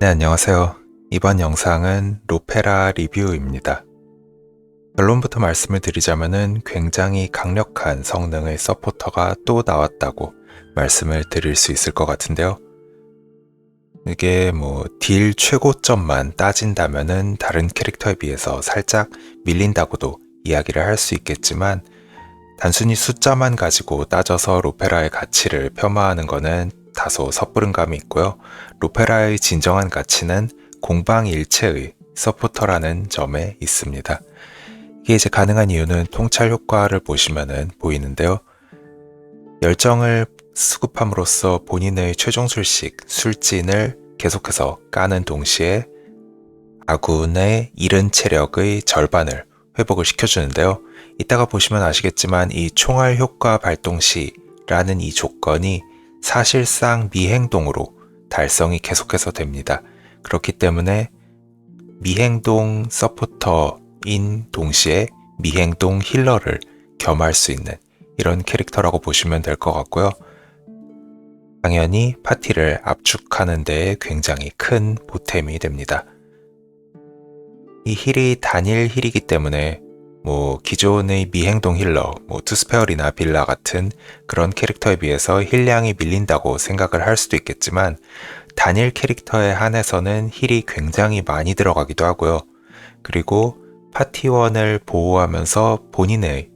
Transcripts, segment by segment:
네, 안녕하세요. 이번 영상은 로페라 리뷰입니다. 결론부터 말씀을 드리자면은 굉장히 강력한 성능의 서포터가 또 나왔다고 말씀을 드릴 수 있을 것 같은데요. 이게 뭐 딜 최고점만 따진다면은 다른 캐릭터에 비해서 살짝 밀린다고도 이야기를 할 수 있겠지만 단순히 숫자만 가지고 따져서 로페라의 가치를 폄하하는 것은 다소 섣부른 감이 있고요. 로페라의 진정한 가치는 공방일체의 서포터라는 점에 있습니다. 이게 이제 가능한 이유는 통찰 효과를 보시면은 보이는데요. 열정을 수급함으로써 본인의 최종 술식, 술진을 계속해서 까는 동시에 아군의 잃은 체력의 절반을 회복을 시켜주는데요. 이따가 보시면 아시겠지만 이 총알 효과 발동 시라는 이 조건이 사실상 미행동으로 달성이 계속해서 됩니다. 그렇기 때문에 미행동 서포터인 동시에 미행동 힐러를 겸할 수 있는 이런 캐릭터라고 보시면 될 것 같고요. 당연히 파티를 압축하는 데에 굉장히 큰 보탬이 됩니다. 이 힐이 단일 힐이기 때문에 뭐 기존의 미행동 힐러, 뭐 투스페어리나 빌라 같은 그런 캐릭터에 비해서 힐량이 밀린다고 생각을 할 수도 있겠지만 단일 캐릭터에 한해서는 힐이 굉장히 많이 들어가기도 하고요. 그리고 파티원을 보호하면서 본인의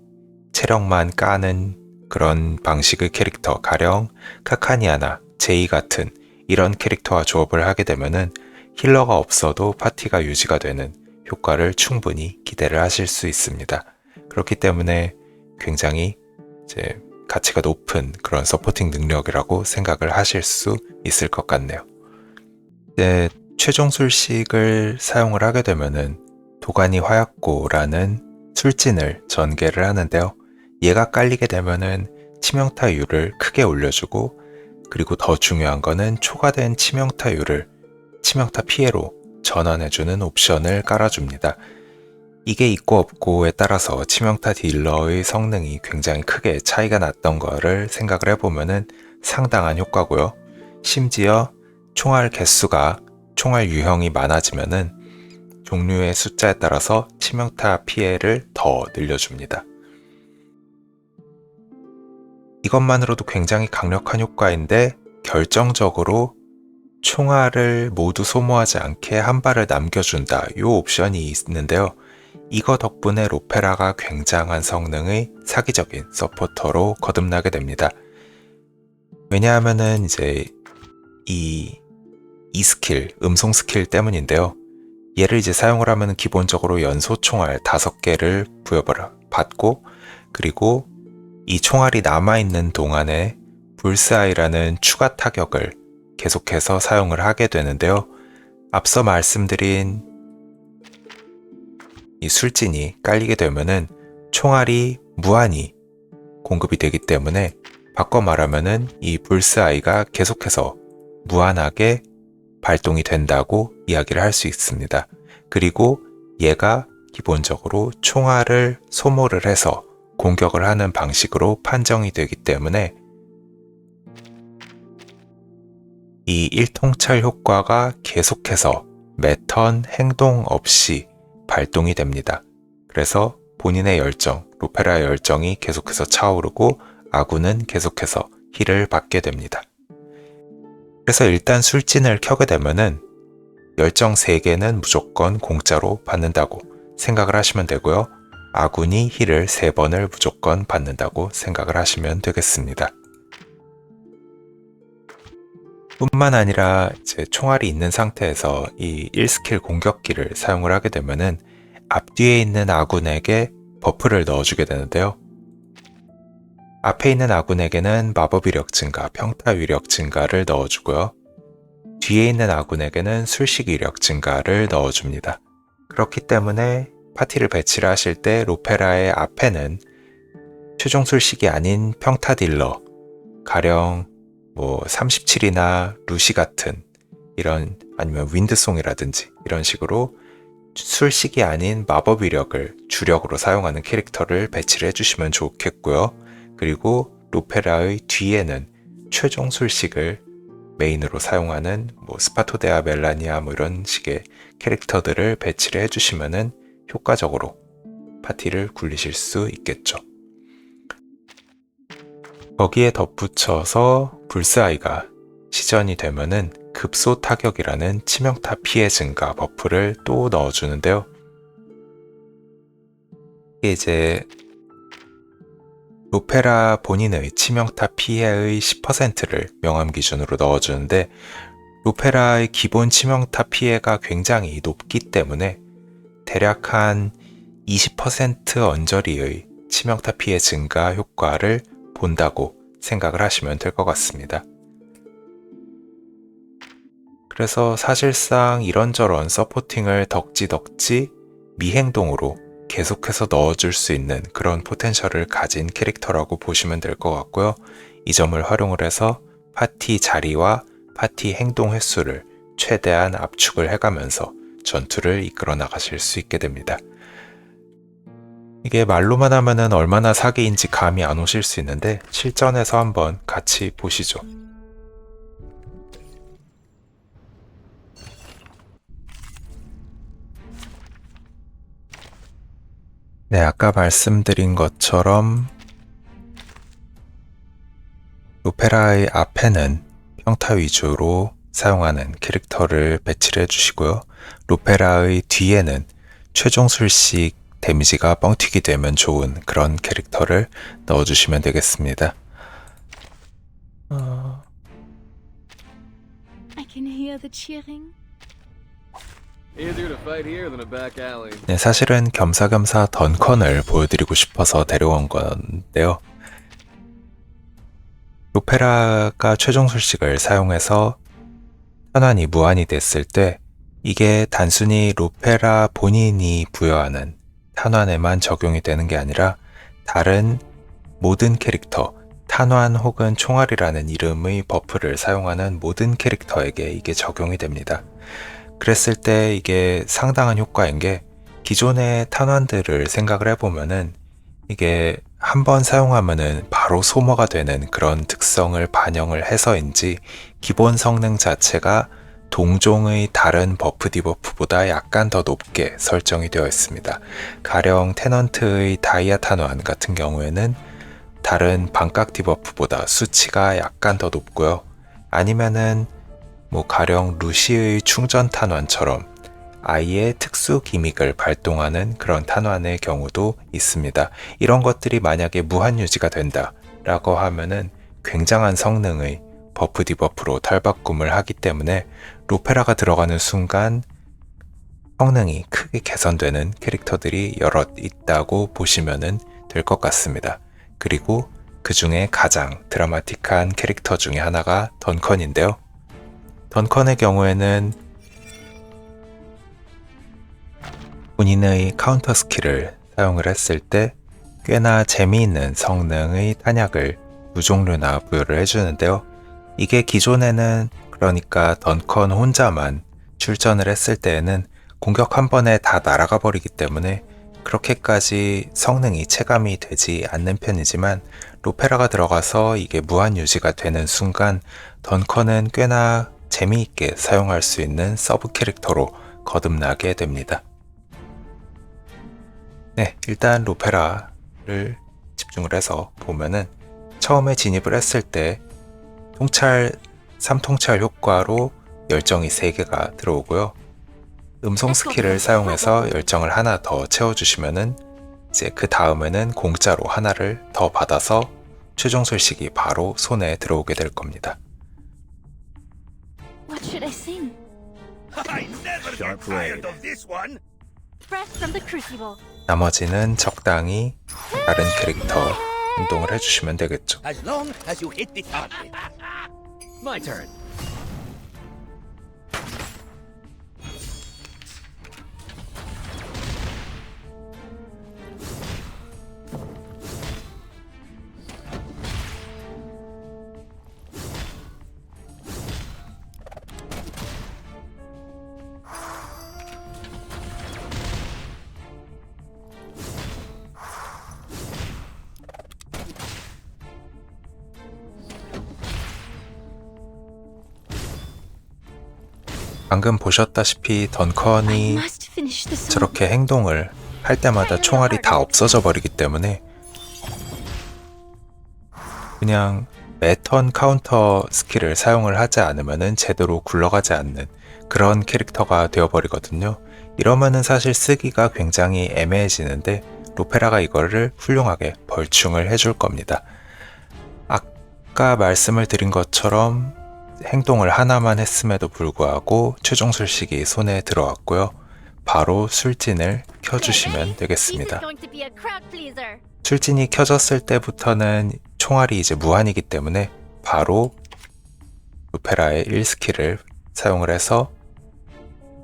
체력만 까는 그런 방식의 캐릭터, 가령 카카니아나 제이 같은 이런 캐릭터와 조합을 하게 되면은 힐러가 없어도 파티가 유지가 되는 효과를 충분히 기대를 하실 수 있습니다. 그렇기 때문에 굉장히 이제 가치가 높은 그런 서포팅 능력이라고 생각을 하실 수 있을 것 같네요. 이제 최종 술식을 사용을 하게 되면은 도가니 화약고라는 술진을 전개를 하는데요. 얘가 깔리게 되면은 치명타율을 크게 올려주고 그리고 더 중요한 거는 초과된 치명타율을 치명타 피해로 전환해주는 옵션을 깔아줍니다. 이게 있고 없고에 따라서 치명타 딜러의 성능이 굉장히 크게 차이가 났던 거를 생각을 해보면은 상당한 효과고요. 심지어 총알 개수가 총알 유형이 많아지면은 종류의 숫자에 따라서 치명타 피해를 더 늘려줍니다. 이것만으로도 굉장히 강력한 효과인데 결정적으로 총알을 모두 소모하지 않게 한 발을 남겨준다. 이 옵션이 있는데요. 이거 덕분에 로페라가 굉장한 성능의 사기적인 서포터로 거듭나게 됩니다. 왜냐하면은 이제 이, 이 스킬, 음송 스킬 때문인데요. 얘를 이제 사용을 하면 기본적으로 연소 총알 5개를 부여받고 그리고 이 총알이 남아있는 동안에 불스아이라는 추가 타격을 계속해서 사용을 하게 되는데요. 앞서 말씀드린 이 술진이 깔리게 되면은 총알이 무한히 공급이 되기 때문에 바꿔 말하면은 이 불스 아이가 계속해서 무한하게 발동이 된다고 이야기를 할 수 있습니다. 그리고 얘가 기본적으로 총알을 소모를 해서 공격을 하는 방식으로 판정이 되기 때문에 이 일통찰 효과가 계속해서 매턴 행동 없이 발동이 됩니다. 그래서 본인의 열정, 로페라의 열정이 계속해서 차오르고 아군은 계속해서 힐을 받게 됩니다. 그래서 일단 술진을 켜게 되면은 열정 3개는 무조건 공짜로 받는다고 생각을 하시면 되고요. 아군이 힐을 3번을 무조건 받는다고 생각을 하시면 되겠습니다. 뿐만 아니라 이제 총알이 있는 상태에서 이 1스킬 공격기를 사용을 하게 되면은 앞뒤에 있는 아군에게 버프를 넣어주게 되는데요. 앞에 있는 아군에게는 마법 위력 증가, 평타 위력 증가를 넣어주고요. 뒤에 있는 아군에게는 술식 위력 증가를 넣어줍니다. 그렇기 때문에 파티를 배치를 하실 때 로페라의 앞에는 최종 술식이 아닌 평타 딜러, 가령 뭐 37이나 루시 같은 이런 아니면 윈드송이라든지 이런 식으로 술식이 아닌 마법 위력을 주력으로 사용하는 캐릭터를 배치를 해주시면 좋겠고요. 그리고 로페라의 뒤에는 최종 술식을 메인으로 사용하는 뭐 스파토데아 멜라니아 뭐 이런 식의 캐릭터들을 배치를 해주시면은 효과적으로 파티를 굴리실 수 있겠죠. 거기에 덧붙여서 불스아이가 시전이 되면은 급소 타격이라는 치명타 피해 증가 버프를 또 넣어주는데요. 이게 이제 로페라 본인의 치명타 피해의 10%를 명암 기준으로 넣어주는데 로페라의 기본 치명타 피해가 굉장히 높기 때문에 대략 한 20% 언저리의 치명타 피해 증가 효과를 본다고 생각을 하시면 될 것 같습니다. 그래서 사실상 이런저런 서포팅을 덕지덕지 미행동으로 계속해서 넣어줄 수 있는 그런 포텐셜을 가진 캐릭터라고 보시면 될 것 같고요. 이 점을 활용을 해서 파티 자리와 파티 행동 횟수를 최대한 압축을 해가면서 전투를 이끌어 나가실 수 있게 됩니다. 이게 말로만 하면은 얼마나 사기인지 감이 안 오실 수 있는데 실전에서 한번 같이 보시죠. 네, 아까 말씀드린 것처럼 오페라의 앞에는 평타 위주로 사용하는 캐릭터를 배치를 해주시고요. 로페라의 뒤에는 최종 술식 데미지가 뻥튀기 되면 좋은 그런 캐릭터를 넣어주시면 되겠습니다. 어. 네, 사실은 겸사겸사 던컨을 보여드리고 싶어서 데려온 건데요. 로페라가 최종 술식을 사용해서 현안이 무한이 됐을 때 이게 단순히 로페라 본인이 부여하는 탄환에만 적용이 되는 게 아니라 다른 모든 캐릭터, 탄환 혹은 총알이라는 이름의 버프를 사용하는 모든 캐릭터에게 이게 적용이 됩니다. 그랬을 때 이게 상당한 효과인 게 기존의 탄환들을 생각을 해보면은 이게 한 번 사용하면은 바로 소모가 되는 그런 특성을 반영을 해서인지 기본 성능 자체가 동종의 다른 버프 디버프보다 약간 더 높게 설정이 되어 있습니다. 가령 테넌트의 다이아 탄환 같은 경우에는 다른 반각 디버프보다 수치가 약간 더 높고요. 아니면은 뭐 가령 루시의 충전 탄환처럼 아이의 특수 기믹을 발동하는 그런 탄환의 경우도 있습니다. 이런 것들이 만약에 무한 유지가 된다라고 하면은 굉장한 성능의 버프 디버프로 탈바꿈을 하기 때문에 로페라가 들어가는 순간 성능이 크게 개선되는 캐릭터들이 여럿 있다고 보시면 될 것 같습니다. 그리고 그 중에 가장 드라마틱한 캐릭터 중에 하나가 던컨인데요. 던컨의 경우에는 본인의 카운터 스킬을 사용을 했을 때 꽤나 재미있는 성능의 탄약을 두 종류나 부여를 해주는데요. 이게 기존에는 그러니까 던컨 혼자만 출전을 했을 때에는 공격 한 번에 다 날아가 버리기 때문에 그렇게까지 성능이 체감이 되지 않는 편이지만 로페라가 들어가서 이게 무한 유지가 되는 순간 던컨은 꽤나 재미있게 사용할 수 있는 서브 캐릭터로 거듭나게 됩니다. 네, 일단 로페라를 집중을 해서 보면은 처음에 진입을 했을 때 통찰 3통찰 효과로 열정이 3개가 들어오고요. 음성 스킬을 사용해서 열정을 하나 더 채워주시면은 이제 그 다음에는 공짜로 하나를 더 받아서 최종 솔식이 바로 손에 들어오게 될 겁니다. What should I sing? I never get tired of this one. Fresh from the crucible. 나머지는 적당히 다른 캐릭터 행동을 해주시면 되겠죠. As long as you hit the target. My turn. 방금 보셨다시피 던컨이. 저렇게 행동을 할 때마다 총알이 다 없어져 버리기 때문에 그냥 매턴 카운터 스킬을 사용을 하지 않으면은 제대로 굴러가지 않는 그런 캐릭터가 되어버리거든요. 이러면은 사실 쓰기가 굉장히 애매해지는데 로페라가 이거를 훌륭하게 벌충을 해줄 겁니다. 아까 말씀을 드린 것처럼 행동을 하나만 했음에도 불구하고 최종 술식이 손에 들어왔고요. 바로 술진을 켜주시면 되겠습니다. 술진이 켜졌을 때부터는 총알이 이제 무한이기 때문에 바로 루페라의 1스킬을 사용을 해서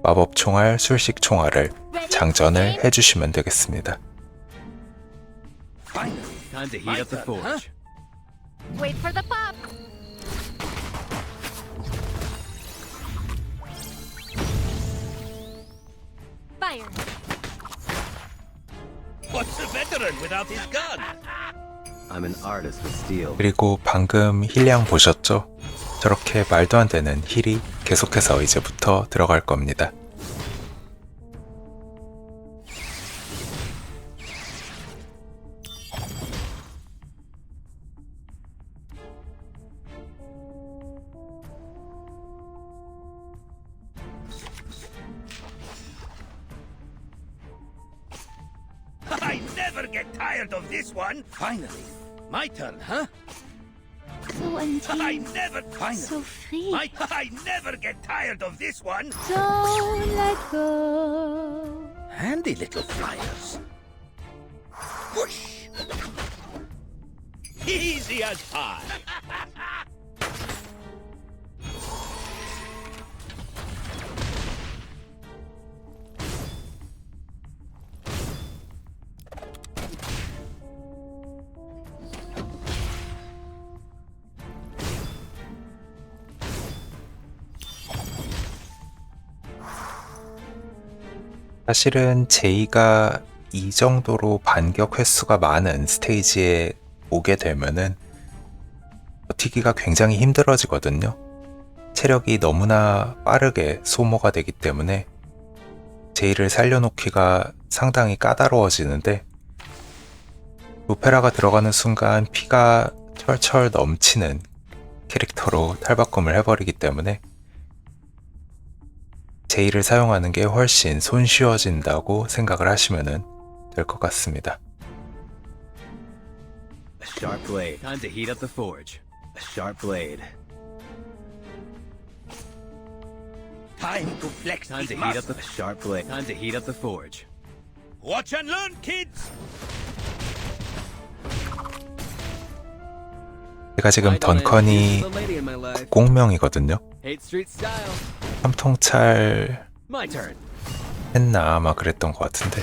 마법 총알, 술식 총알을? 장전을? 해주시면 되겠습니다. Finally. Time to heat My up the turn, forge. Wait for the pop. Veteran without his gun? I'm an artist with steel. 그리고 방금 힐량 보셨죠? 저렇게 말도 안 되는 힐이 계속해서 이제부터 들어갈 겁니다. Never get tired of this one. Finally. My turn, huh? So I never finally. So free. My I never get tired of this one. Don't let go. Handy little flyers. Whoosh. Easy as pie. 사실은 제이가 이 정도로 반격 횟수가 많은 스테이지에 오게 되면은 버티기가 굉장히 힘들어지거든요. 체력이 너무나 빠르게 소모가 되기 때문에 제이를 살려놓기가 상당히 까다로워지는데 로페라가 들어가는 순간 피가 철철 넘치는 캐릭터로 탈바꿈을 해버리기 때문에 제이를 사용하는 게 훨씬 손쉬워진다고 생각을 하시면 될 것 같습니다. A sharp blade. Time to heat up the forge. A sharp blade. Time to flex Time to heat up the a sharp blade. Time to heat up the forge. Watch and learn, kids. 제가 지금 던컨이. 공명이거든요. 삼통찰. 했나 아마 그랬던 것 같은데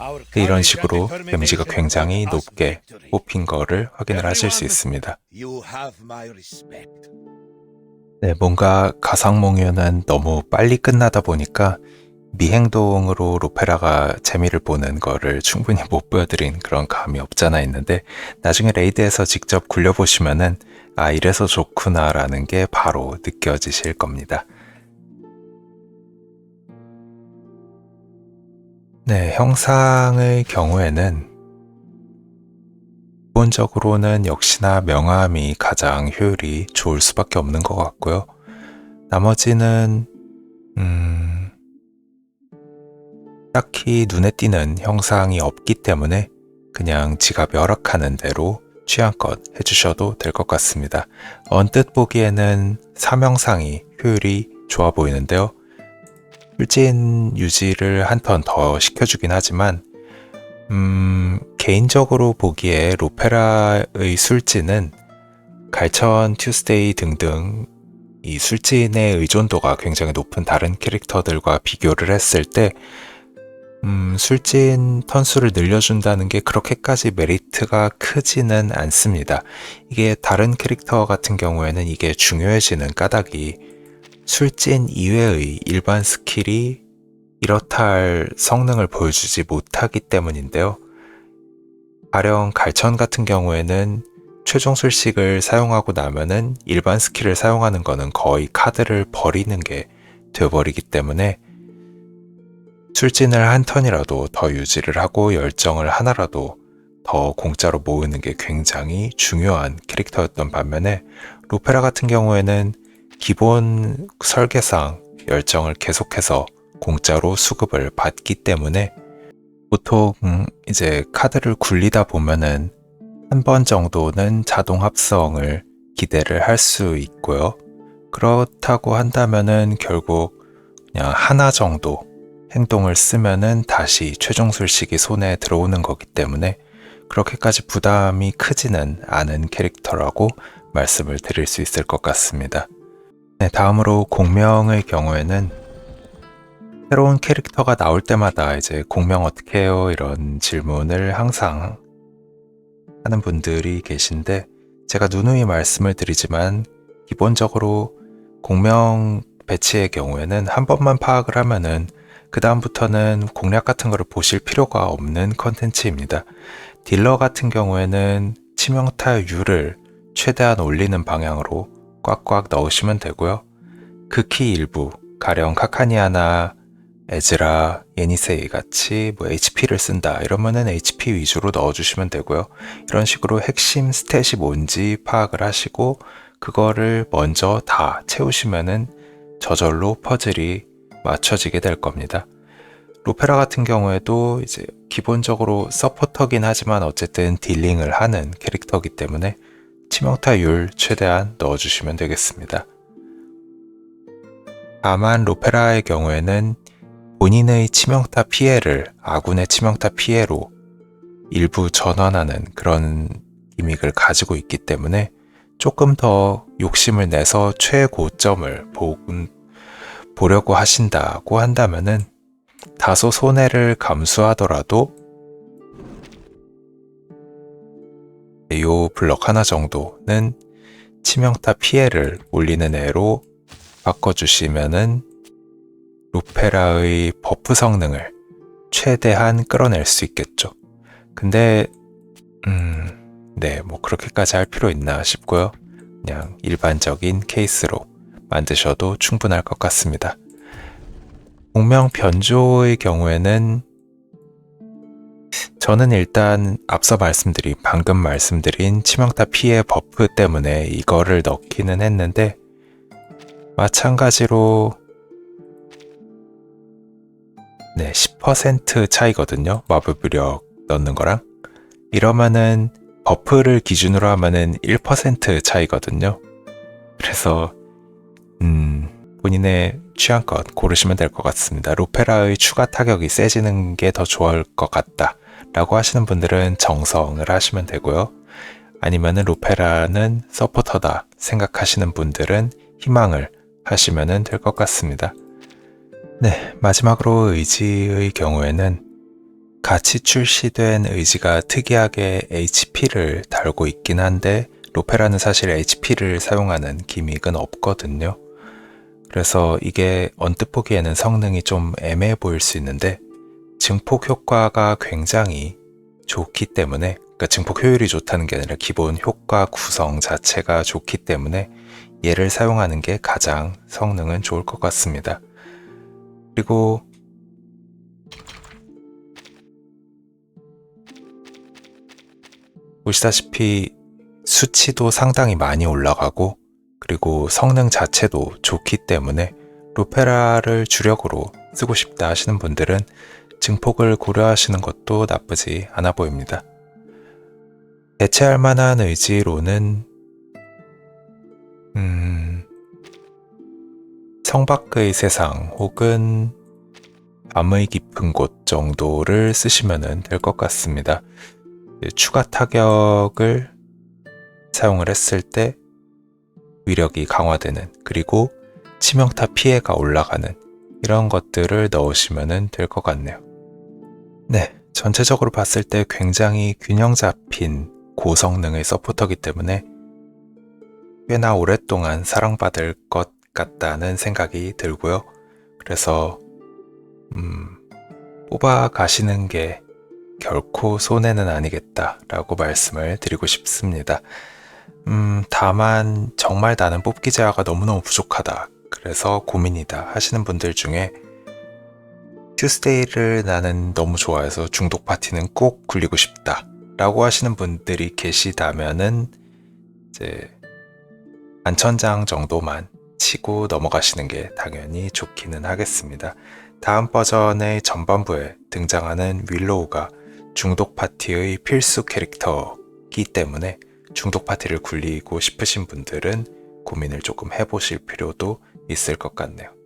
Our 이런 식으로 데미지가 굉장히 높게. 뽑힌 거를 확인을 하실 수 있습니다. 네, 뭔가 가상몽유는 너무 빨리 끝나다 보니까 미행동으로 로페라가 재미를 보는 거를 충분히 못 보여드린 그런 감이 없잖아 있는데 나중에 레이드에서 직접 굴려보시면은 아 이래서 좋구나라는 게 바로 느껴지실 겁니다. 네, 형상의 경우에는 기본적으로는 역시나 명암이 가장 효율이 좋을 수밖에 없는 것 같고요. 나머지는 음, 딱히 눈에 띄는 형상이 없기 때문에 그냥 지갑이 허락하는 대로 취향껏 해주셔도 될 것 같습니다. 언뜻 보기에는 삼형상이 효율이 좋아 보이는데요. 술진 유지를 한 턴 더 시켜주긴 하지만 음, 개인적으로 보기에 로페라의 술진은 갈천 튜스데이 등등 이 술진의 의존도가 굉장히 높은 다른 캐릭터들과 비교를 했을 때 음, 술진 턴수를 늘려준다는 게 그렇게까지 메리트가 크지는 않습니다. 이게 다른 캐릭터 같은 경우에는 이게 중요해지는 까닭이 술진 이외의 일반 스킬이 이렇다 할 성능을 보여주지 못하기 때문인데요. 가령 갈천 같은 경우에는 최종 술식을 사용하고 나면은 일반 스킬을 사용하는 거는 거의 카드를 버리는 게 되어버리기 때문에 술진을 한 턴이라도 더 유지를 하고 열정을 하나라도 더 공짜로 모으는 게 굉장히 중요한 캐릭터였던 반면에 로페라 같은 경우에는 기본 설계상 열정을 계속해서 공짜로 수급을 받기 때문에 보통 음, 이제 카드를 굴리다 보면은 한 번 정도는 자동 합성을 기대를 할 수 있고요. 그렇다고 한다면은 결국 그냥 하나 정도 행동을 쓰면은 다시 최종 술식이 손에 들어오는 거기 때문에 그렇게까지 부담이 크지는 않은 캐릭터라고 말씀을 드릴 수 있을 것 같습니다. 네, 다음으로 공명의 경우에는 새로운 캐릭터가 나올 때마다 이제 공명 어떻게 해요? 이런 질문을 항상 하는 분들이 계신데 제가 누누이 말씀을 드리지만 기본적으로 공명 배치의 경우에는 한 번만 파악을 하면은 그 다음부터는 공략 같은 거를 보실 필요가 없는 컨텐츠입니다. 딜러 같은 경우에는 치명타율을 최대한 올리는 방향으로 꽉꽉 넣으시면 되고요. 극히 일부, 가령 카카니아나 에즈라, 예니세이 같이 뭐 HP를 쓴다 이러면은 HP 위주로 넣어주시면 되고요. 이런 식으로 핵심 스탯이 뭔지 파악을 하시고 그거를 먼저 다 채우시면은 저절로 퍼즐이 맞춰지게 될 겁니다. 로페라 같은 경우에도 이제 기본적으로 서포터긴 하지만 어쨌든 딜링을 하는 캐릭터이기 때문에 치명타율 최대한 넣어주시면 되겠습니다. 다만 로페라의 경우에는 본인의 치명타 피해를 아군의 치명타 피해로 일부 전환하는 그런 기믹을 가지고 있기 때문에 조금 더 욕심을 내서 최고점을 보, 보려고 하신다고 한다면은 다소 손해를 감수하더라도 요 블럭 하나 정도는 치명타 피해를 올리는 애로 바꿔주시면은 루페라의 버프 성능을 최대한 끌어낼 수 있겠죠. 근데, 음, 네, 뭐 그렇게까지 할 필요 있나 싶고요. 그냥 일반적인 케이스로 만드셔도 충분할 것 같습니다. 공명 변조의 경우에는 저는 일단 앞서 말씀드린 방금 말씀드린 치명타 피해 버프 때문에 이거를 넣기는 했는데 마찬가지로 네, 10% 차이거든요. 마법 무력 넣는 거랑. 이러면은 버프를 기준으로 하면은 1% 차이거든요. 그래서 음, 본인의 취향껏 고르시면 될 것 같습니다. 로페라의 추가 타격이 세지는 게 더 좋을 것 같다. 라고 하시는 분들은 정성을 하시면 되고요. 아니면은 로페라는 서포터다 생각하시는 분들은 희망을 하시면 될 것 같습니다. 네, 마지막으로 의지의 경우에는 같이 출시된 의지가 특이하게 HP를 달고 있긴 한데 로페라는 사실 HP를 사용하는 기믹은 없거든요. 그래서 이게 언뜻 보기에는 성능이 좀 애매해 보일 수 있는데 증폭 효과가 굉장히 좋기 때문에 그러니까 증폭 효율이 좋다는 게 아니라 기본 효과 구성 자체가 좋기 때문에 얘를 사용하는 게 가장 성능은 좋을 것 같습니다. 그리고 보시다시피 수치도 상당히 많이 올라가고 그리고 성능 자체도 좋기 때문에 로페라를 주력으로 쓰고 싶다 하시는 분들은 증폭을 고려하시는 것도 나쁘지 않아 보입니다. 대체할 만한 의지로는 음, 성밖의 세상 혹은 밤의 깊은 곳 정도를 쓰시면 될 것 같습니다. 추가 타격을 사용을 했을 때 위력이 강화되는 그리고 치명타 피해가 올라가는 이런 것들을 넣으시면 될 것 같네요. 네, 전체적으로 봤을 때 굉장히 균형 잡힌 고성능의 서포터기 때문에 꽤나 오랫동안 사랑받을 것 같다는 생각이 들고요. 그래서 음, 뽑아 가시는 게 결코 손해는 아니겠다라고 말씀을 드리고 싶습니다. 음, 다만 정말 나는 뽑기 재화가 너무너무 부족하다. 그래서 고민이다 하시는 분들 중에 튜스데이를 나는 너무 좋아해서 중독 파티는 꼭 굴리고 싶다. 라고 하시는 분들이 계시다면은 이제 안천장 정도만 치고 넘어가시는 게 당연히 좋기는 하겠습니다. 다음 버전의 전반부에 등장하는 윌로우가 중독 파티의 필수 캐릭터이기 때문에 중독 파티를 굴리고 싶으신 분들은 고민을 조금 해보실 필요도 있을 것 같네요.